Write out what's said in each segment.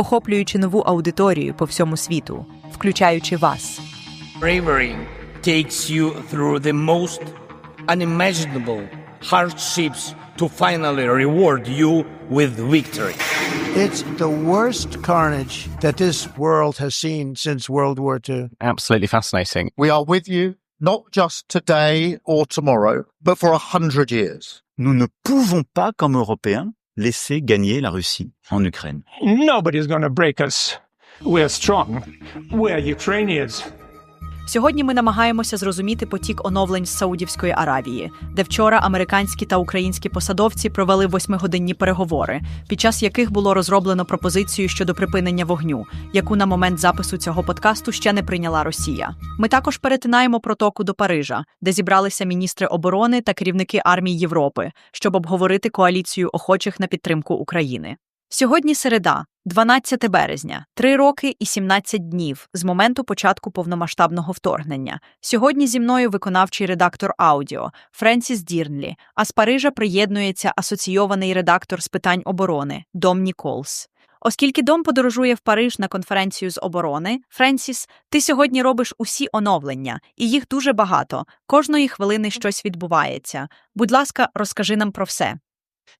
охоплюючи нову аудиторію по всьому світу, включаючи вас. Bravery takes you through the most unimaginable hardships to finally reward you with victory. It's the worst carnage that this world has seen since World War II. absolutely fascinating. We are with you, not just today or tomorrow, but for a hundred years. Nous ne pouvons pas, comme Européens, laisser gagner la Russie en Ukraine. Nobody's going to break us. We're strong. We're Ukrainians. Сьогодні ми намагаємося зрозуміти потік оновлень з Саудівської Аравії, де вчора американські та українські посадовці провели восьмигодинні переговори, під час яких було розроблено пропозицію щодо припинення вогню, яку на момент запису цього подкасту ще не прийняла Росія. Ми також перетинаємо протоку до Парижа, де зібралися міністри оборони та керівники армій Європи, щоб обговорити коаліцію охочих на підтримку України. Сьогодні середа, 12 березня, 3 роки і 17 днів з моменту початку повномасштабного вторгнення. Сьогодні зі мною виконавчий редактор аудіо Френсіс Дірнлі, а з Парижа приєднується асоційований редактор з питань оборони Дом Ніколс. Оскільки Дом подорожує в Париж на конференцію з оборони, Френсіс, ти сьогодні робиш усі оновлення, і їх дуже багато. Кожної хвилини щось відбувається. Будь ласка, розкажи нам про все.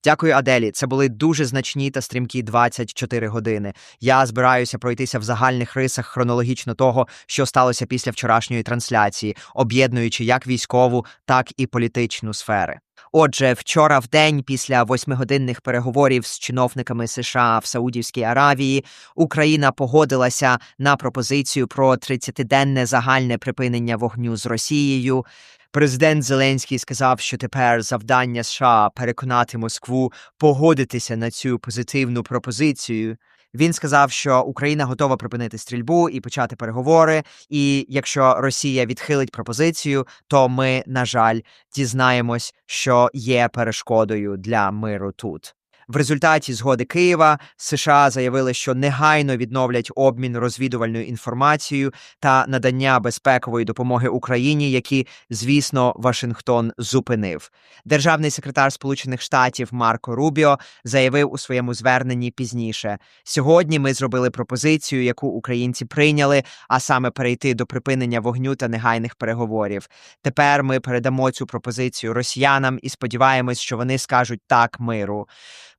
Дякую, Аделі. Це були дуже значні та стрімкі 24 години. Я збираюся пройтися в загальних рисах хронологічно того, що сталося після вчорашньої трансляції, об'єднуючи як військову, так і політичну сфери. Отже, вчора в день після восьмигодинних переговорів з чиновниками США в Саудівській Аравії Україна погодилася на пропозицію про 30-денне загальне припинення вогню з Росією. Президент Зеленський сказав, що тепер завдання США переконати Москву погодитися на цю позитивну пропозицію. Він сказав, що Україна готова припинити стрільбу і почати переговори. І якщо Росія відхилить пропозицію, то ми, на жаль, дізнаємось, що є перешкодою для миру тут. В результаті згоди Києва США заявили, що негайно відновлять обмін розвідувальною інформацією та надання безпекової допомоги Україні, які, звісно, Вашингтон зупинив. Державний секретар Сполучених Штатів Марко Рубіо заявив у своєму зверненні пізніше: сьогодні ми зробили пропозицію, яку українці прийняли, а саме перейти до припинення вогню та негайних переговорів. Тепер ми передамо цю пропозицію росіянам і сподіваємось, що вони скажуть так миру.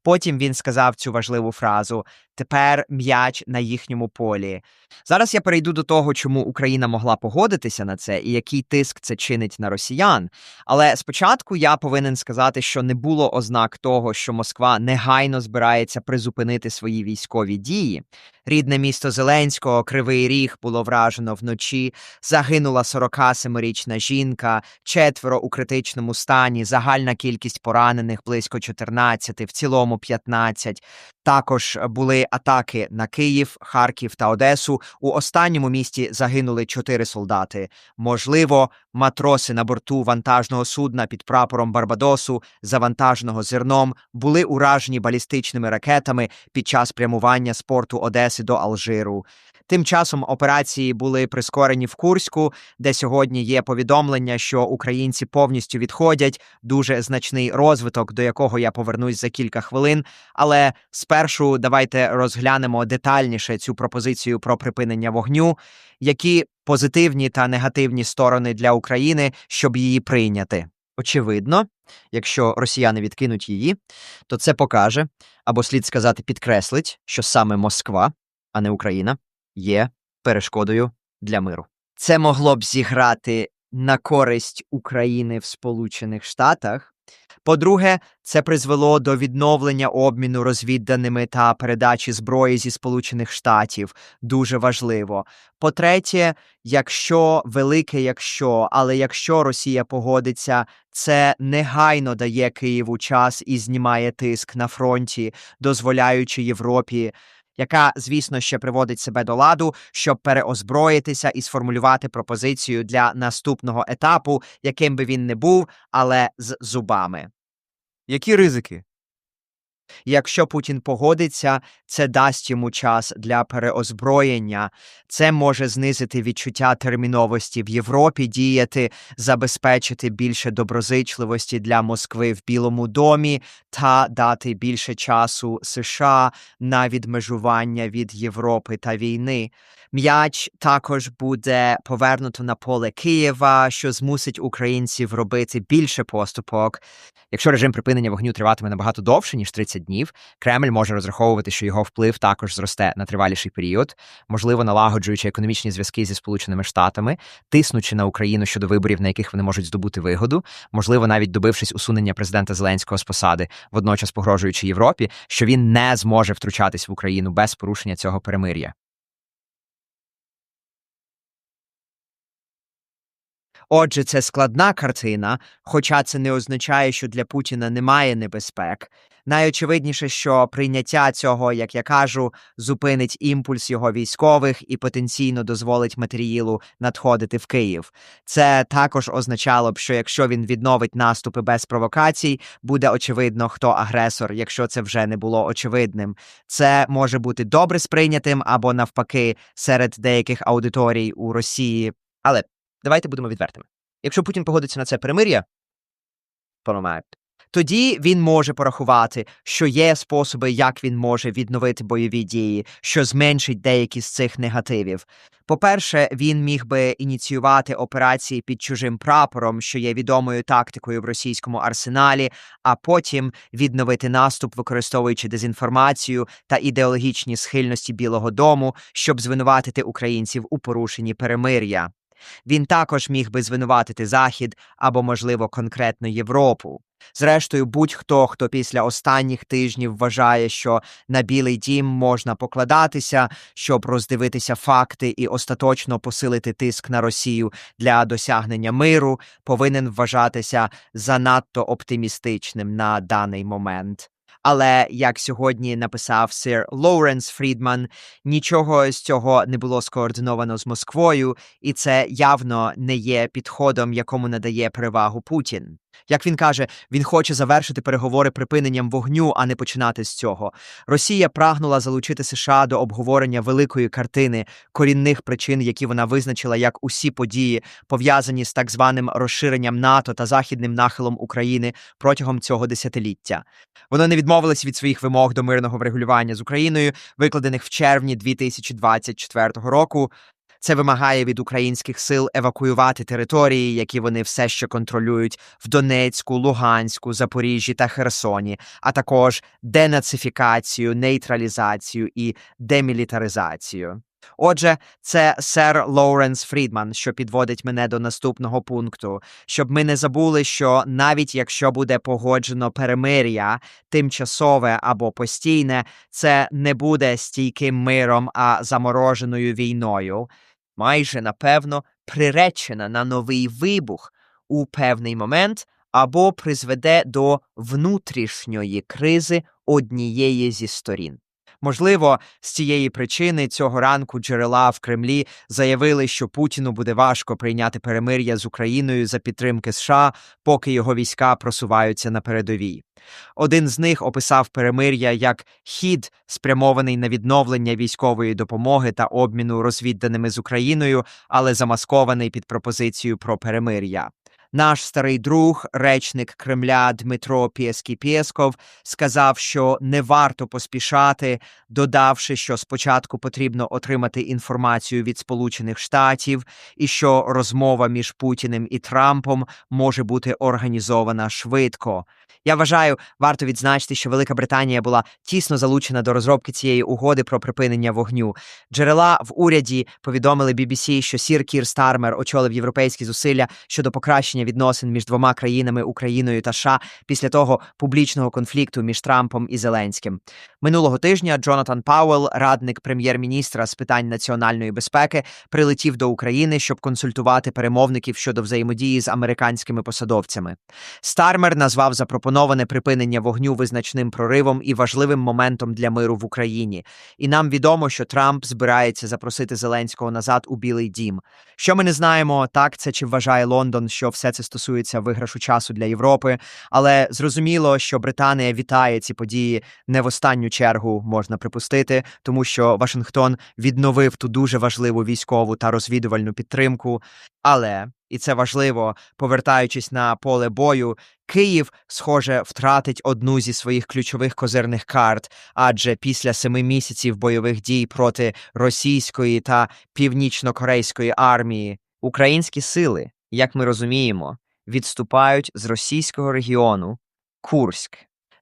Потім він сказав цю важливу фразу: тепер м'яч на їхньому полі. Зараз я перейду до того, чому Україна могла погодитися на це і який тиск це чинить на росіян. Але спочатку я повинен сказати, що не було ознак того, що Москва негайно збирається призупинити свої військові дії. Рідне місто Зеленського, Кривий Ріг, було вражено вночі. Загинула 47-річна жінка, четверо у критичному стані, загальна кількість поранених близько 14, в цілому 15. Також були атаки на Київ, Харків та Одесу. У останньому місті загинули чотири солдати. Можливо, матроси на борту вантажного судна під прапором Барбадосу, завантаженого зерном, були уражені балістичними ракетами під час прямування з порту Одеси до Алжиру. Тим часом операції були прискорені в Курську, де сьогодні є повідомлення, що українці повністю відходять. Дуже значний розвиток, до якого я повернусь за кілька хвилин. Але спершу давайте розглянемо детальніше цю пропозицію про припинення вогню, які позитивні та негативні сторони для України, щоб її прийняти. Очевидно, якщо росіяни відкинуть її, то це покаже або слід сказати, підкреслить, що саме Москва, а не Україна, є перешкодою для миру. Це могло б зіграти на користь України в Сполучених Штатах. По-друге, це призвело до відновлення обміну розвідданими та передачі зброї зі Сполучених Штатів. Дуже важливо. По-третє, якщо велике, якщо, але якщо Росія погодиться, це негайно дає Києву час і знімає тиск на фронті, дозволяючи Європі яка, звісно, ще приводить себе до ладу, щоб переозброїтися і сформулювати пропозицію для наступного етапу, яким би він не був, але з зубами. Які ризики? Якщо Путін погодиться, це дасть йому час для переозброєння. Це може знизити відчуття терміновості в Європі, діяти, забезпечити більше доброзичливості для Москви в Білому домі та дати більше часу США на відмежування від Європи та війни. М'яч також буде повернуто на поле Києва, що змусить українців робити більше поступок. Якщо режим припинення вогню триватиме набагато довше ніж 30 днів, Кремль може розраховувати, що його вплив також зросте на триваліший період, можливо, налагоджуючи економічні зв'язки зі Сполученими Штатами, тиснучи на Україну щодо виборів, на яких вони можуть здобути вигоду, можливо, навіть добившись усунення президента Зеленського з посади, водночас погрожуючи Європі, що він не зможе втручатись в Україну без порушення цього перемир'я. Отже, це складна картина, хоча це не означає, що для Путіна немає небезпек. Найочевидніше, що прийняття цього, як я кажу, зупинить імпульс його військових і потенційно дозволить матеріалу надходити в Київ. Це також означало б, що якщо він відновить наступи без провокацій, буде очевидно, хто агресор, якщо це вже не було очевидним. Це може бути добре сприйнятим або навпаки серед деяких аудиторій у Росії. Але давайте будемо відвертими. Якщо Путін погодиться на це перемир'я, поламає, тоді він може порахувати, що є способи, як він може відновити бойові дії, що зменшить деякі з цих негативів. По-перше, він міг би ініціювати операції під чужим прапором, що є відомою тактикою в російському арсеналі, а потім відновити наступ, використовуючи дезінформацію та ідеологічні схильності Білого Дому, щоб звинуватити українців у порушенні перемир'я. Він також міг би звинуватити Захід або, можливо, конкретно Європу. Зрештою, будь-хто, хто після останніх тижнів вважає, що на Білий дім можна покладатися, щоб роздивитися факти і остаточно посилити тиск на Росію для досягнення миру, повинен вважатися занадто оптимістичним на даний момент. Але як сьогодні написав сир Лоуренс Фрідман, нічого з цього не було скоординовано з Москвою, і це явно не є підходом, якому надає перевагу Путін. Як він каже, він хоче завершити переговори припиненням вогню, а не починати з цього. Росія прагнула залучити США до обговорення великої картини корінних причин, які вона визначила як усі події, пов'язані з так званим розширенням НАТО та західним нахилом України протягом цього десятиліття. Вони не відмовились від своїх вимог до мирного врегулювання з Україною, викладених в червні 2024 року. Це вимагає від українських сил евакуювати території, які вони все ще контролюють в Донецьку, Луганську, Запоріжжі та Херсоні, а також денацифікацію, нейтралізацію і демілітаризацію. Отже, це сер Лоуренс Фрідман, що підводить мене до наступного пункту, щоб ми не забули, що навіть якщо буде погоджено перемир'я, тимчасове або постійне, це не буде стійким миром, а замороженою війною, майже напевно приречена на новий вибух у певний момент або призведе до внутрішньої кризи однієї зі сторін. Можливо, з цієї причини цього ранку джерела в Кремлі заявили, що Путіну буде важко прийняти перемир'я з Україною за підтримки США, поки його війська просуваються на передовій. Один з них описав перемир'я як хід, спрямований на відновлення військової допомоги та обміну розвідданими з Україною, але замаскований під пропозицію про перемир'я. Наш старий друг, речник Кремля Дмитро Пєскі Пєсков, сказав, що не варто поспішати, додавши, що спочатку потрібно отримати інформацію від Сполучених Штатів і що розмова між Путіним і Трампом може бути організована швидко. Я вважаю, варто відзначити, що Велика Британія була тісно залучена до розробки цієї угоди про припинення вогню. Джерела в уряді повідомили BBC, що Сір Кір Стармер очолив європейські зусилля щодо покращення відносин між двома країнами Україною та США після того публічного конфлікту між Трампом і Зеленським. Минулого тижня Джонатан Пауелл, радник прем'єр-міністра з питань національної безпеки, прилетів до України, щоб консультувати перемовників щодо взаємодії з американськими посадовцями. Стармер назвав запропоновані поноване припинення вогню визначним проривом і важливим моментом для миру в Україні. І нам відомо, що Трамп збирається запросити Зеленського назад у Білий Дім. Що ми не знаємо, так це чи вважає Лондон, що все це стосується виграшу часу для Європи, але зрозуміло, що Британія вітає ці події не в останню чергу можна припустити, тому що Вашингтон відновив ту дуже важливу військову та розвідувальну підтримку. Але і це важливо, повертаючись на поле бою, Київ, схоже, втратить одну зі своїх ключових козирних карт, адже після семи місяців бойових дій проти російської та північно-корейської армії українські сили, як ми розуміємо, відступають з російського регіону Курськ.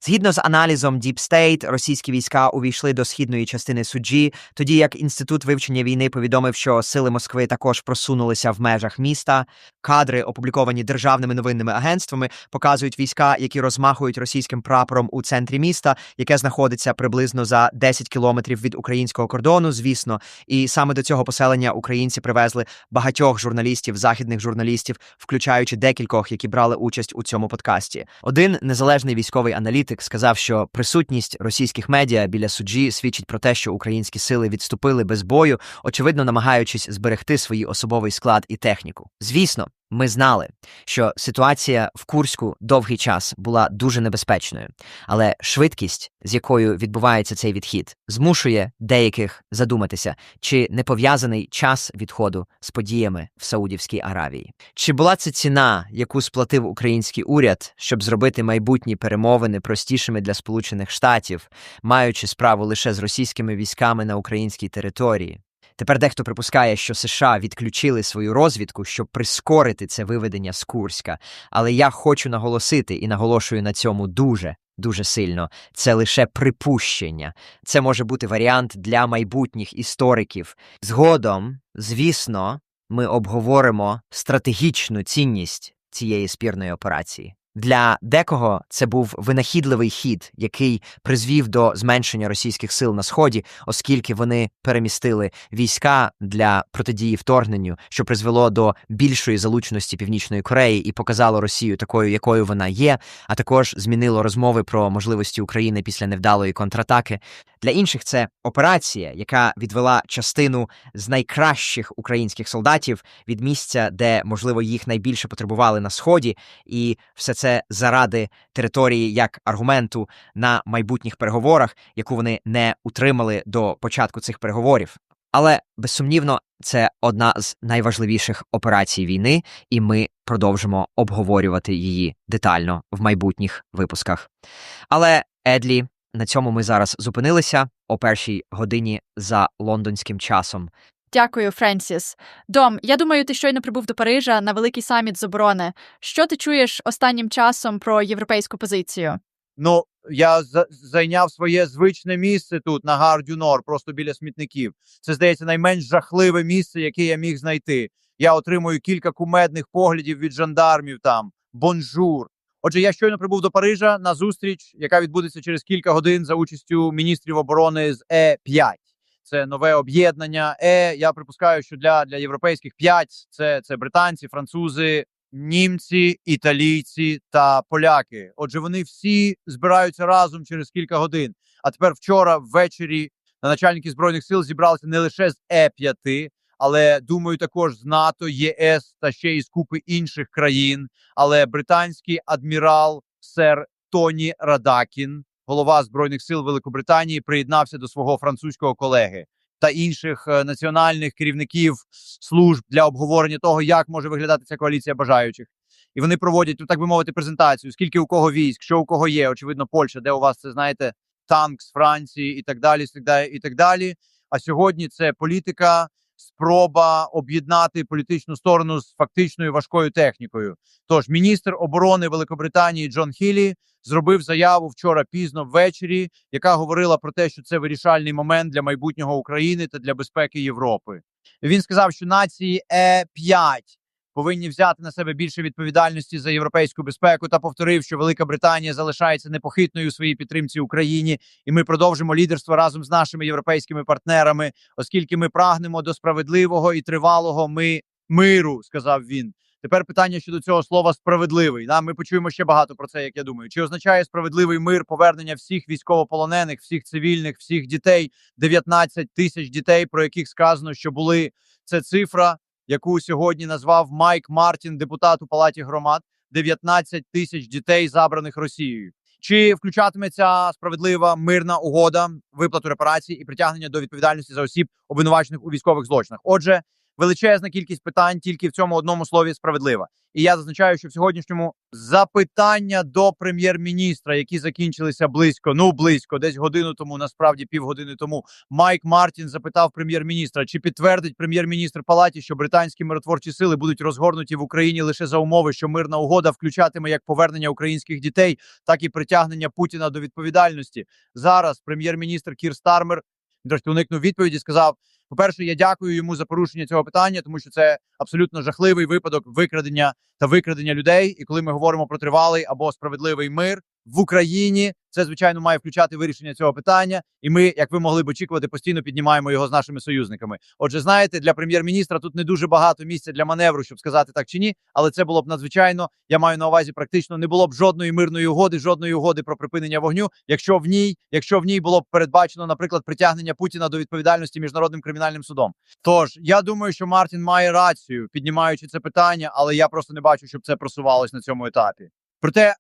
Згідно з аналізом Deep State, російські війська увійшли до східної частини суджі, тоді як інститут вивчення війни повідомив, що сили Москви також просунулися в межах міста. Кадри, опубліковані державними новинними агентствами, показують війська, які розмахують російським прапором у центрі міста, яке знаходиться приблизно за 10 кілометрів від українського кордону, звісно. І саме до цього поселення українці привезли багатьох журналістів, західних журналістів, включаючи декількох, які брали участь у цьому подкасті. Один незалежний військовий аналітик сказав, що присутність російських медіа біля суджі свідчить про те, що українські сили відступили без бою, очевидно намагаючись зберегти свій особовий склад і техніку. Звісно. Ми знали, що ситуація в Курську довгий час була дуже небезпечною, але швидкість, з якою відбувається цей відхід, змушує деяких задуматися, чи не пов'язаний час відходу з подіями в Саудівській Аравії. Чи була це ціна, яку сплатив український уряд, щоб зробити майбутні перемовини простішими для Сполучених Штатів, маючи справу лише з російськими військами на українській території? Тепер дехто припускає, що США відключили свою розвідку, щоб прискорити це виведення з Курська. Але я хочу наголосити і наголошую на цьому дуже. Дуже сильно це лише припущення. Це може бути варіант для майбутніх істориків. Згодом, звісно, ми обговоримо стратегічну цінність цієї спірної операції. Для декого це був винахідливий хід, який призвів до зменшення російських сил на сході, оскільки вони перемістили війська для протидії вторгненню, що призвело до більшої залученості Північної Кореї і показало Росію такою, якою вона є, а також змінило розмови про можливості України після невдалої контратаки. Для інших це операція, яка відвела частину з найкращих українських солдатів від місця, де можливо їх найбільше потребували на сході, і все це заради території як аргументу на майбутніх переговорах, яку вони не утримали до початку цих переговорів. Але безсумнівно, це одна з найважливіших операцій війни, і ми продовжимо обговорювати її детально в майбутніх випусках. Але Едлі, на цьому ми зараз зупинилися о першій годині за лондонським часом. Дякую, Френсіс. Дом, я думаю, ти щойно прибув до Парижа на великий саміт з оборони. Що ти чуєш останнім часом про європейську позицію? Ну, я за- зайняв своє звичне місце тут, на Гардюнор, просто біля смітників. Це, здається, найменш жахливе місце, яке я міг знайти. Я отримую кілька кумедних поглядів від жандармів там. Бонжур. Отже, я щойно прибув до Парижа на зустріч, яка відбудеться через кілька годин за участю міністрів оборони з Е5. Це нове об'єднання. Е, я припускаю, що для, для європейських 5 це, це британці, французи, німці, італійці та поляки. Отже, вони всі збираються разом через кілька годин. А тепер вчора ввечері на начальники збройних сил зібралися не лише з Е5, але думаю, також з НАТО, ЄС та ще із купи інших країн. Але британський адмірал сер Тоні Радакін, голова збройних сил Великобританії, приєднався до свого французького колеги та інших е, національних керівників служб для обговорення того, як може виглядати ця коаліція бажаючих. І вони проводять, ну так би мовити, презентацію, скільки у кого військ, що у кого є. Очевидно, Польща, де у вас це знаєте, танк з Франції і так далі, і так далі, і так далі. А сьогодні це політика, спроба об'єднати політичну сторону з фактичною важкою технікою. Тож міністр оборони Великобританії Джон Хілі зробив заяву вчора пізно ввечері, яка говорила про те, що це вирішальний момент для майбутнього України та для безпеки Європи. Він сказав, що нації Е5 повинні взяти на себе більше відповідальності за європейську безпеку та повторив, що Велика Британія залишається непохитною у своїй підтримці Україні, і ми продовжимо лідерство разом з нашими європейськими партнерами, оскільки ми прагнемо до справедливого і тривалого ми миру, сказав він. Тепер питання щодо цього слова справедливий. Да, ми почуємо ще багато про це, як я думаю. Чи означає справедливий мир повернення всіх військовополонених, всіх цивільних, всіх дітей, 19 тисяч дітей, про яких сказано, що були це цифра, яку сьогодні назвав Майк Мартін, депутат у палаті громад. 19 тисяч дітей, забраних Росією. Чи включатиметься справедлива мирна угода, виплату репарацій і притягнення до відповідальності за осіб, обвинувачених у військових злочинах? Отже, величезна кількість питань тільки в цьому одному слові справедлива. І я зазначаю, що в сьогоднішньому запитання до прем'єр-міністра, які закінчилися близько, ну близько, десь годину тому, насправді півгодини тому, Майк Мартін запитав прем'єр-міністра, чи підтвердить прем'єр-міністр палаті, що британські миротворчі сили будуть розгорнуті в Україні лише за умови, що мирна угода включатиме як повернення українських дітей, так і притягнення Путіна до відповідальності. Зараз прем'єр-міністр Кір Стармер уникнув відповіді. Сказав: по-перше, я дякую йому за порушення цього питання, тому що це абсолютно жахливий випадок викрадення та викрадення людей. І коли ми говоримо про тривалий або справедливий мир в Україні, це звичайно має включати вирішення цього питання. І ми, як ви могли б очікувати, постійно піднімаємо його з нашими союзниками. Отже, знаєте, для прем'єр-міністра тут не дуже багато місця для маневру, щоб сказати так чи ні, але це було б надзвичайно. Я маю на увазі, практично не було б жодної мирної угоди, жодної угоди про припинення вогню, якщо в ній, якщо в ній було б передбачено, наприклад, притягнення Путіна до відповідальності міжнародним кримінальним судом. Тож я думаю, що Мартін має рацію, піднімаючи це питання, але я просто не бачу, щоб це просувалось на цьому етапі. Проте е,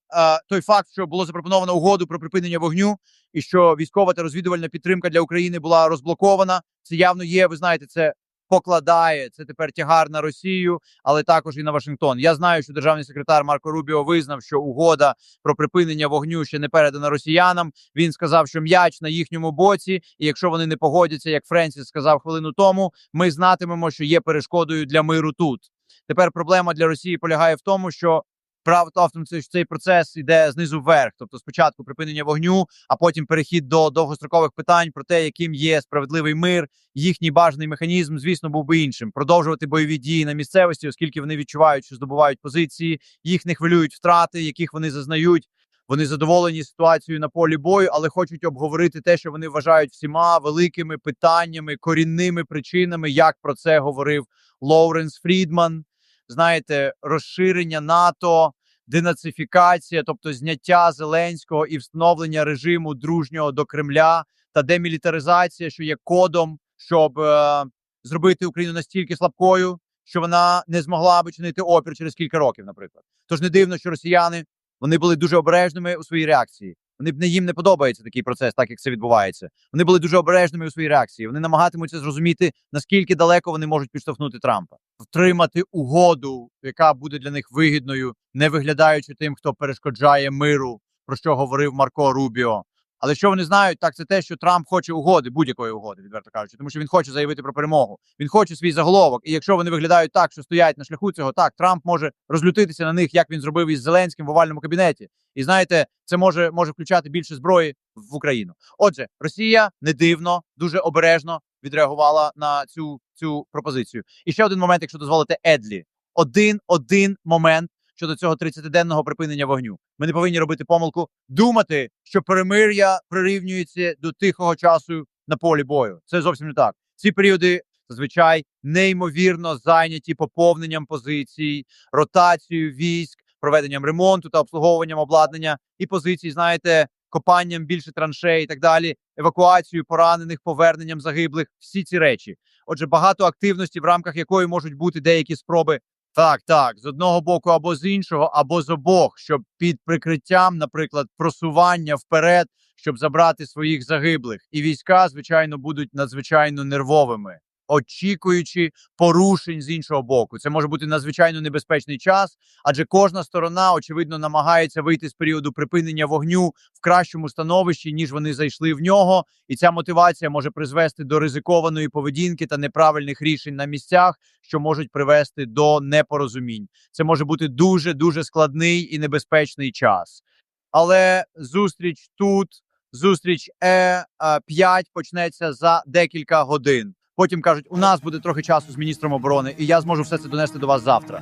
той факт, що було запропоновано угоду про припинення вогню, і що військова та розвідувальна підтримка для України була розблокована, це явно є. Ви знаєте, це покладає це тепер тягар на Росію, але також і на Вашингтон. Я знаю, що державний секретар Марко Рубіо визнав, що угода про припинення вогню ще не передана росіянам. Він сказав, що м'яч на їхньому боці, і якщо вони не погодяться, як Френсіс сказав хвилину тому, ми знатимемо, що є перешкодою для миру тут. Тепер проблема для Росії полягає в тому, що Правда в тому, що цей процес йде знизу вверх, тобто спочатку припинення вогню, а потім перехід до довгострокових питань про те, яким є справедливий мир. Їхній бажаний механізм, звісно, був би іншим. Продовжувати бойові дії на місцевості, оскільки вони відчувають, що здобувають позиції, їх не хвилюють втрати, яких вони зазнають. Вони задоволені ситуацією на полі бою, але хочуть обговорити те, що вони вважають всіма великими питаннями, корінними причинами, як про це говорив Лоуренс Фрідман знаєте, розширення НАТО, денацифікація, тобто зняття Зеленського і встановлення режиму дружнього до Кремля та демілітаризація, що є кодом, щоб е, зробити Україну настільки слабкою, що вона не змогла би чинити опір через кілька років, наприклад. Тож не дивно, що росіяни вони були дуже обережними у своїй реакції. Вони б не їм не подобається такий процес, так як це відбувається. Вони були дуже обережними у своїй реакції. Вони намагатимуться зрозуміти, наскільки далеко вони можуть підштовхнути Трампа, втримати угоду, яка буде для них вигідною, не виглядаючи тим, хто перешкоджає миру, про що говорив Марко Рубіо. Але що вони знають, так це те, що Трамп хоче угоди, будь-якої угоди, відверто кажучи, тому що він хоче заявити про перемогу. Він хоче свій заголовок. І якщо вони виглядають так, що стоять на шляху цього, так Трамп може розлютитися на них, як він зробив із Зеленським в овальному кабінеті. І знаєте, це може може включати більше зброї в Україну. Отже, Росія не дивно, дуже обережно відреагувала на цю цю пропозицію. І ще один момент, якщо дозволите, Едлі. Один один момент щодо цього 30-денного припинення вогню. Ми не повинні робити помилку, думати, що перемир'я прирівнюється до тихого часу на полі бою. Це зовсім не так. Ці періоди зазвичай неймовірно зайняті поповненням позицій, ротацією військ, проведенням ремонту та обслуговуванням обладнання і позицій, знаєте, копанням більше траншей і так далі, евакуацією поранених, поверненням загиблих. Всі ці речі. Отже, багато активності, в рамках якої можуть бути деякі спроби так, так, з одного боку або з іншого, або з обох, щоб під прикриттям, наприклад, просування вперед, щоб забрати своїх загиблих, і війська, звичайно, будуть надзвичайно нервовими, очікуючи порушень з іншого боку. Це може бути надзвичайно небезпечний час, адже кожна сторона, очевидно, намагається вийти з періоду припинення вогню в кращому становищі, ніж вони зайшли в нього, і ця мотивація може призвести до ризикованої поведінки та неправильних рішень на місцях, що можуть привести до непорозумінь. Це може бути дуже дуже складний і небезпечний час. Але зустріч тут, зустріч Е 5 почнеться за декілька годин. Потім кажуть, у нас буде трохи часу з міністром оборони, і я зможу все це донести до вас завтра.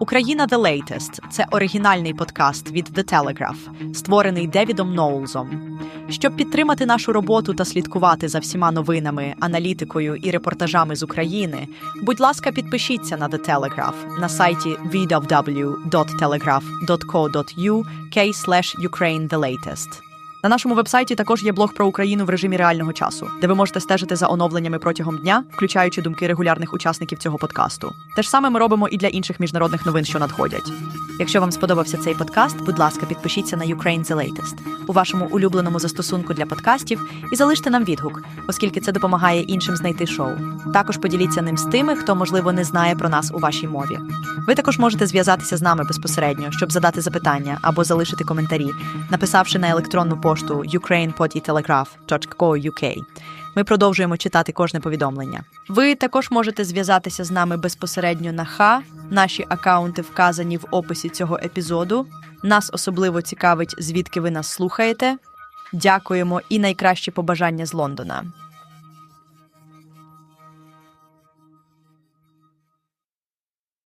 Україна The Latest це оригінальний подкаст від The Telegraph, створений Девідом Ноулзом. Щоб підтримати нашу роботу та слідкувати за всіма новинами, аналітикою і репортажами з України, будь ласка, підпишіться на The Telegraph на сайті www.telegraph.co.uk Ukraine The Latest. На нашому вебсайті також є блог про Україну в режимі реального часу, де ви можете стежити за оновленнями протягом дня, включаючи думки регулярних учасників цього подкасту. Те ж саме ми робимо і для інших міжнародних новин, що надходять. Якщо вам сподобався цей подкаст, будь ласка, підпишіться на Ukraine The Latest у вашому улюбленому застосунку для подкастів і залиште нам відгук, оскільки це допомагає іншим знайти шоу. Також поділіться ним з тими, хто можливо не знає про нас у вашій мові. Ви також можете зв'язатися з нами безпосередньо, щоб задати запитання або залишити коментарі, написавши на електронну пошту ukrainepodtelegraph.co.uk. Ми продовжуємо читати кожне повідомлення. Ви також можете зв'язатися з нами безпосередньо на ХА. Наші акаунти вказані в описі цього епізоду. Нас особливо цікавить, звідки ви нас слухаєте. Дякуємо і найкращі побажання з Лондона.